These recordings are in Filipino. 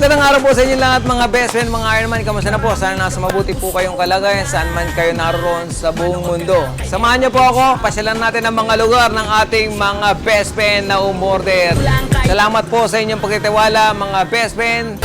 Magandang araw po sa inyo lahat mga best friend, mga Ironman. Kamusta na po? Sana nasa mabuti po kayong kalagayan saan man kayo naroon sa buong mundo. Samahan niyo po ako, pasyalan natin ang mga lugar ng ating mga best friend na umorder. Salamat po sa inyong pagtitiwala mga best friend.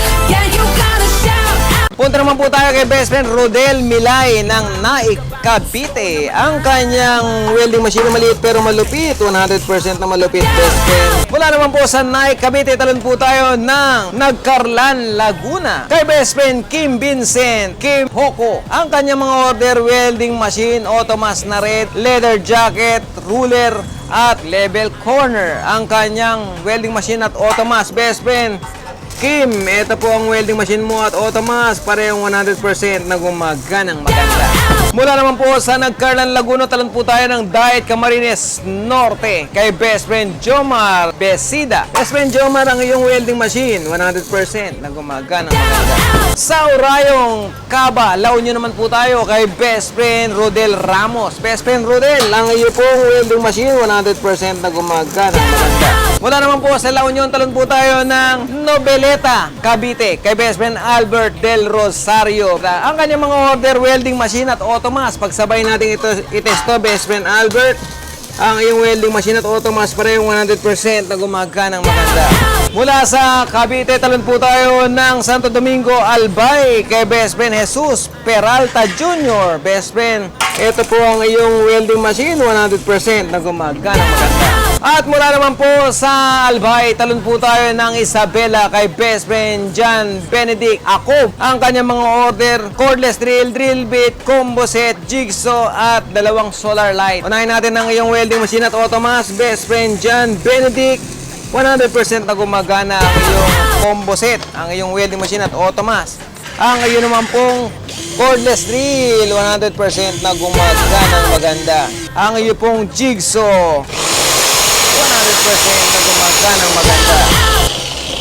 Punta naman po tayo kay best friend Rodel Milay ng Naik, Cavite. Ang kanyang welding machine maliit pero malupit. 100% na malupit best friend. Mula naman po sa Naik, Cavite, talon po tayo ng Nagkarlan, Laguna. Kay best friend Kim Vincent, Kim Hoko. Ang kanyang mga order welding machine, automas na red, leather jacket, ruler, at level corner. Ang kanyang welding machine at automas best friend. Kim, ito po ang welding machine mo at Automas, parehong 100% na gumaganang maganda. Mula naman po sa Nagkarlan Laguna, talon po tayo ng Diet Camarines Norte kay best friend Jomar Besida. Best friend Jomar, ang iyong welding machine, 100% na maganda. Sa Urayong Caba, La Union naman po tayo kay best friend Rodel Ramos. Best friend Rodel, ang iyo pong welding machine, 100% na gumaganang maganda. Mula naman po sa La Union, talon po tayo ng Nobeleta, Cavite, kay best friend Albert Del Rosario. Ang kanyang mga order welding machine at automas, pagsabay natin ito itesto, best friend Albert, ang iyong welding machine at automas parehong 100% na gumaganang maganda. Mula sa Cavite, talon po tayo ng Santo Domingo, Albay, kay best friend Jesus Peralta Jr. Best friend, ito po ang iyong welding machine, 100% na gumaganang maganda. At mula naman po sa Albay, talon po tayo ng Isabela kay best friend John Benedict Ako. Ang kanyang mga order, cordless drill, drill bit, combo set, jigsaw at dalawang solar light. Unahin natin ang iyong welding machine at automas, best friend John Benedict 100% na gumagana ang iyong combo set, ang iyong welding machine at automas. Ang iyo naman pong cordless drill, 100% na gumagana ang maganda. Ang iyo pong jigsaw, 100% na gumagana maganda.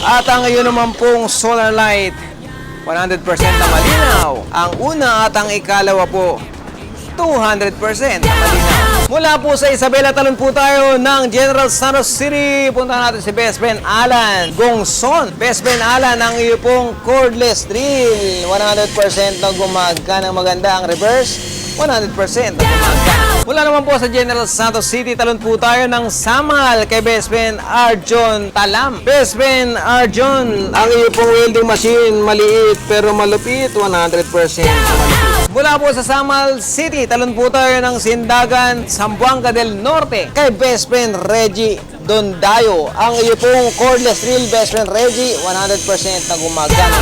At ang iyo naman pong solar light, 100% na malinaw. Ang una at ang ikalawa po, 200% na malinaw. Mula po sa Isabela, talon po tayo ng General Santos City. Punta natin si best friend Alan Gongson. Best friend Alan, ang iyo pong cordless drill. 100% na gumagana maganda. Ang reverse, 100% na gumagana. Mula naman po sa General Santos City, talon po tayo ng Samal kay best friend Arjon Talam. Best friend Arjon, ang iyo pong welding machine, maliit pero malupit, 100% na malupit. Mula po sa Samal City, talon po tayo ng Sindagan, Zamboanga del Norte kay best friend Reggie Dondayo. Ang iyo pong cordless drill, best friend Reggie, 100% na gumagana.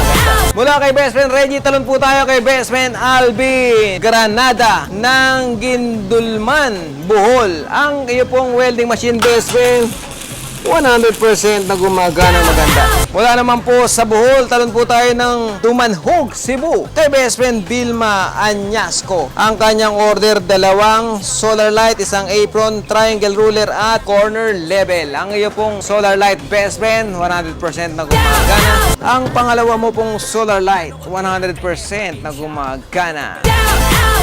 Mula kay best friend Reggie, talon po tayo kay best friend Alvin Granada ng Gindulman, Bohol. Ang iyo pong welding machine, best friend, 100% na gumagana maganda. Wala naman po sa Bohol, talon po tayo ng Dumanhog, Cebu. Kay best friend Vilma Anyasco. Ang kanyang order, dalawang solar light, isang apron, triangle ruler at corner level. Ang iyo pong solar light best friend, 100% na gumagana. Ang pangalawa mo pong solar light, 100% na gumagana.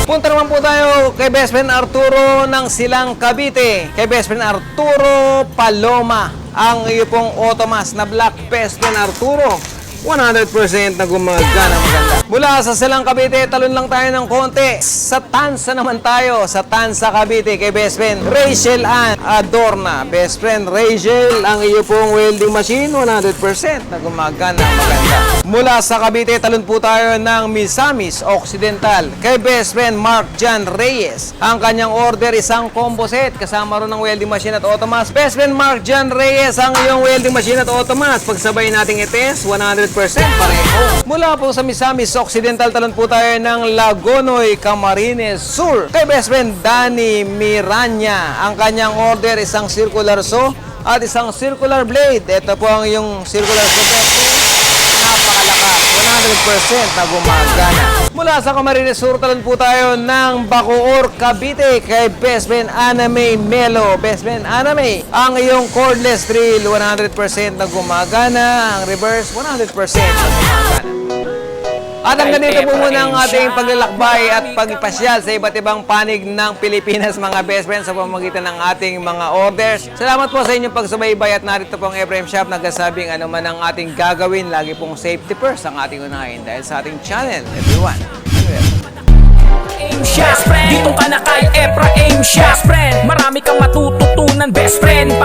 Punta naman po tayo kay best friend Arturo ng Silang Cavite. Kay best friend Arturo Paloma. Ang iyo pong automas na black best friend Arturo. 100% na gumagana maganda. Mula sa Silang Cavite, talon lang tayo ng konti. Sa Tansa naman tayo. Sa Tansa Cavite kay best friend Rachel Ann Adorna. Best friend Rachel, ang iyo pong welding machine, 100% na gumagana maganda. Mula sa Cavite, talon po tayo ng Misamis Occidental kay best friend Mark Jan Reyes. Ang kanyang order isang combo set kasama ron ng welding machine at automas. Best friend Mark Jan Reyes ang iyong welding machine at automas. Pagsabay nating ites, 100% pareho. Mula po sa Misamis Occidental, talon po tayo ng Lagonoy Camarines Sur kay best friend Danny Miranya. Ang kanyang order isang circular saw at isang circular blade. Ito po ang iyong circular saw best napakalakas, 100% na gumagana. Mula sa Camarines Sur, talon po tayo ng Bacoor, Cavite kay Best Friend Anime Melo. Best Friend Anime, ang iyong cordless drill, 100% na gumagana. Ang reverse, 100% na gumagana. At hanggang dito po muna ang ating paglalakbay at pagpasyal sa iba't ibang panig ng Pilipinas mga best friends sa pamagitan ng ating mga orders. Salamat po sa inyong pagsubaybay at narito po ang Ephraim Shop nagsasabing ano man ang ating gagawin, lagi pong safety first ang ating unahin dahil sa ating channel, everyone. Best friend, dito ka na kay Ephraim Shop Marami kang matututunan best friend